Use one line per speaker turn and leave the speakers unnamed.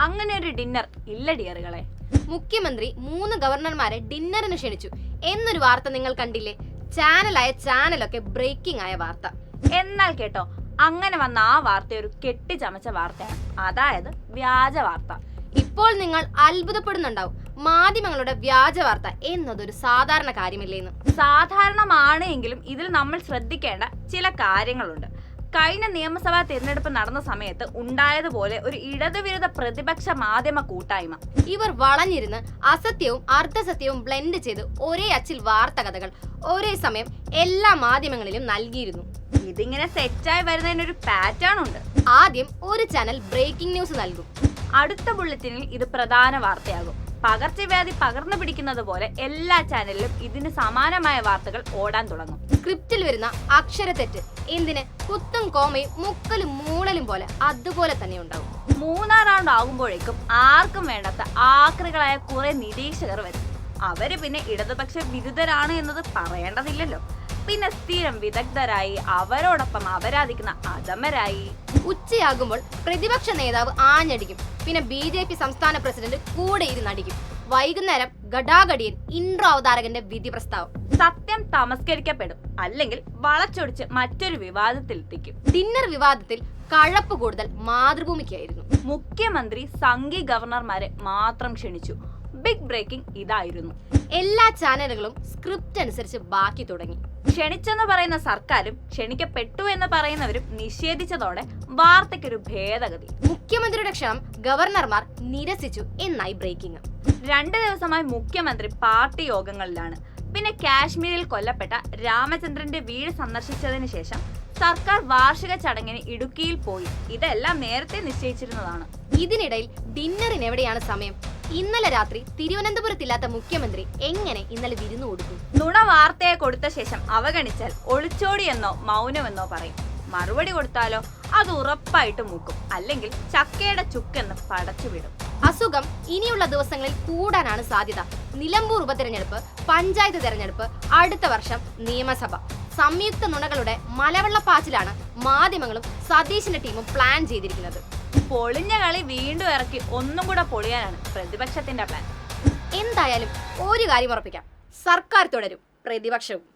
അങ്ങനെ ഒരു ഡിന്നർ ഇല്ല ഡിയറുകളെ
മുഖ്യമന്ത്രി മൂന്ന് ഗവർണർമാരെ ഡിന്നറിന് ക്ഷണിച്ചു. എന്നൊരു വാർത്ത നിങ്ങൾ കണ്ടില്ലേ? ചാനലായ ചാനലൊക്കെ ബ്രേക്കിംഗ് ആയ വാർത്ത.
എന്നാൽ കേട്ടോ അങ്ങനെ വന്ന ആ വാർത്ത ഒരു കെട്ടിച്ചമച്ച വാർത്തയാണ്. അതായത് വ്യാജ വാർത്ത.
ഇപ്പോൾ നിങ്ങൾ അത്ഭുതപ്പെടുന്നുണ്ടാവും. മാധ്യമങ്ങളുടെ വ്യാജ വാർത്ത എന്നതൊരു സാധാരണ കാര്യമില്ലേന്ന്.
സാധാരണമാണ് എങ്കിലും ഇതിൽ നമ്മൾ ശ്രദ്ധിക്കേണ്ട ചില കാര്യങ്ങളുണ്ട്. കഴിഞ്ഞ നിയമസഭാ തിരഞ്ഞെടുപ്പ് നടന്ന സമയത്ത് ഉണ്ടായതുപോലെ ഒരു ഇടതുവിരുദ്ധ പ്രതിപക്ഷ മാധ്യമ കൂട്ടായ്മ.
ഇവർ വളഞ്ഞിരുന്ന് അസത്യവും അർദ്ധസത്യവും ബ്ലെൻഡ് ചെയ്ത് ഒരേ അച്ചിൽ വാർത്ത കഥകൾ ഒരേ സമയം എല്ലാ മാധ്യമങ്ങളിലും നൽകിയിരുന്നു.
ഇതിങ്ങനെ സെറ്റായി വരുന്നതിനൊരു പാറ്റേൺ ഉണ്ട്.
ആദ്യം ഒരു ചാനൽ ബ്രേക്കിംഗ് ന്യൂസ് നൽകും.
അടുത്ത ബുള്ളറ്റിനിൽ ഇത് പ്രധാന വാർത്തയാകും. പകർച്ചവ്യാധി പകർന്നു പിടിക്കുന്നത് പോലെ എല്ലാ ചാനലിലും ഇതിന് സമാനമായ വാർത്തകൾ ഓടാൻ തുടങ്ങും.
സ്ക്രിപ്റ്റിൽ വരുന്ന അക്ഷരത്തെറ്റ് എന്തിന്? കുത്തും കോമയും മുക്കലും മൂളലും പോലെ അതുപോലെ തന്നെ ഉണ്ടാവും.
മൂന്നാം റൗണ്ട് ആകുമ്പോഴേക്കും ആർക്കും വേണ്ടാത്ത ആക്രികളായ കുറെ നിരീക്ഷകർ വരും. അവർ പിന്നെ ഇടതുപക്ഷ വിരുദ്ധരാണ് എന്നത് പറയേണ്ടതില്ലല്ലോ. പിന്നെ സ്ഥിരം വിദഗ്ധരായി അവരോടൊപ്പം അപരാധിക്കുന്ന അധമരായി.
ഉച്ചയാകുമ്പോൾ പ്രതിപക്ഷ നേതാവ് ആഞ്ഞടിക്കും. പിന്നെ ബി ജെ പി സംസ്ഥാന പ്രസിഡന്റ് കൂടെ ഇരുന്നടിക്കും. വൈകുന്നേരം ഘടാഘടിയൻ ഇൻട്രോ അവതാരകന്റെ വിധി പ്രസ്താവം.
സത്യം തമസ്കരിക്കപ്പെടും. അല്ലെങ്കിൽ വളച്ചൊടിച്ച് മറ്റൊരു വിവാദത്തിൽ വിവാദത്തിലെത്തിക്കും.
ഡിന്നർ വിവാദത്തിൽ കഴപ്പ് കൂടുതൽ മാതൃഭൂമിക്കായിരുന്നു.
മുഖ്യമന്ത്രി സംഘി ഗവർണർമാരെ മാത്രം ക്ഷണിച്ചു. ബിഗ് ബ്രേക്കിംഗ് ഇതായിരുന്നു.
എല്ലാ ചാനലുകളും സ്ക്രിപ്റ്റ് അനുസരിച്ച് ബാക്കി തുടങ്ങി.
ക്ഷണിച്ചെന്ന് പറയുന്ന സർക്കാരും ക്ഷണിക്കപ്പെട്ടു എന്ന് പറയുന്നവരും നിഷേധിച്ചതോടെ വാർത്തയ്ക്കൊരു ഭേദഗതി.
മുഖ്യമന്ത്രിയുടെ ക്ഷണം ഗവർണർമാർ നിരസിച്ചു എന്നായി ബ്രേക്കിംഗ്.
രണ്ട് ദിവസമായി മുഖ്യമന്ത്രി പാർട്ടി യോഗങ്ങളിലാണ്. പിന്നെ കാശ്മീരിൽ കൊല്ലപ്പെട്ട രാമചന്ദ്രന്റെ വീട് സന്ദർശിച്ചതിന് ശേഷം സർക്കാർ വാർഷിക ചടങ്ങിന് ഇടുക്കിയിൽ പോയി. ഇതെല്ലാം നേരത്തെ നിശ്ചയിച്ചിരുന്നതാണ്.
ഇതിനിടയിൽ ഡിന്നറിന് എവിടെയാണ് സമയം? ഇന്നലെ രാത്രി തിരുവനന്തപുരത്തില്ലാത്ത മുഖ്യമന്ത്രി എങ്ങനെ ഇന്നലെ വിരുന്നു കൊടുത്തു
നുണ വാർത്തയെ കൊടുത്ത ശേഷം അവഗണിച്ചാൽ ഒളിച്ചോടിയെന്നോ മൗനമെന്നോ പറയും. മറുപടി കൊടുത്താലോ? അത് ഉറപ്പായിട്ട് മൂക്കും. അല്ലെങ്കിൽ ചക്കയുടെ ചുക്കെന്ന് പടച്ചുവിടും
അസുഖം ഇനിയുള്ള ദിവസങ്ങളിൽ കൂടാനാണ് സാധ്യത. നിലമ്പൂർ ഉപതെരഞ്ഞെടുപ്പ് പഞ്ചായത്ത് തെരഞ്ഞെടുപ്പ് അടുത്ത വർഷം നിയമസഭ. സംയുക്ത നുണകളുടെ മലവെള്ളപ്പാച്ചിലാണ് മാധ്യമങ്ങളും സതീശിന്റെ ടീമും പ്ലാൻ ചെയ്തിരിക്കുന്നത്.
പൊളിഞ്ഞ കളി വീണ്ടും ഇറക്കി ഒന്നും കൂടെ പൊളിയാനാണ് പ്രതിപക്ഷത്തിന്റെ പ്ലാൻ
എന്തായാലും ഒരു കാര്യം ഉറപ്പിക്കാം. സർക്കാർ തുടരും. പ്രതിപക്ഷവും.